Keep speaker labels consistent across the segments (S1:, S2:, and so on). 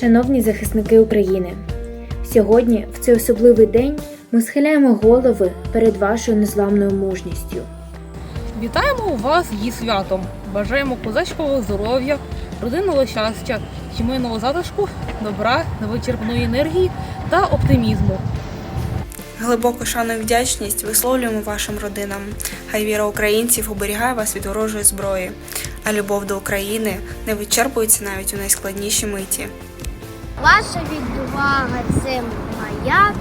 S1: Шановні захисники України, сьогодні, в цей особливий день, ми схиляємо голови перед вашою незламною мужністю.
S2: Вітаємо вас її святом. Бажаємо козацького здоров'я, родинного щастя, сімейного затишку, добра, невичерпної енергії та оптимізму.
S3: Глибоку шану і вдячність висловлюємо вашим родинам. Хай віра українців оберігає вас від ворожої зброї, а любов до України не вичерпується навіть у найскладніші миті.
S4: Ваша відвага це маяк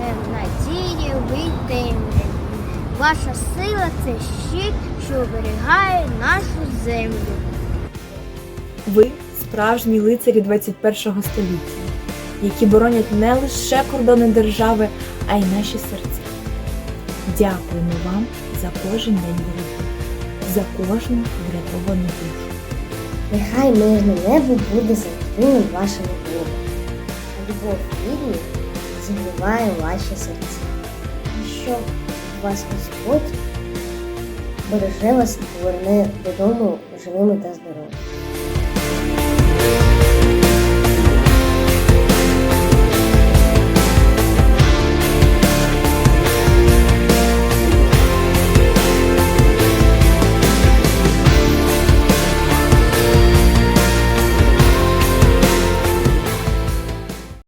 S4: е, надії в темряві. Ваша сила це щит, що оберігає нашу землю.
S5: Ви справжні лицарі 21 століття, які боронять не лише кордони держави, а й наші серця. Дякуємо вам за кожен день боротьби, за кожну врятовану душу.
S4: Нехай мирне небо буде завжди вашими а любов вірні зігріває ваші серця. І щоб вас Господь береже вас і поверне додому живими та здоровими.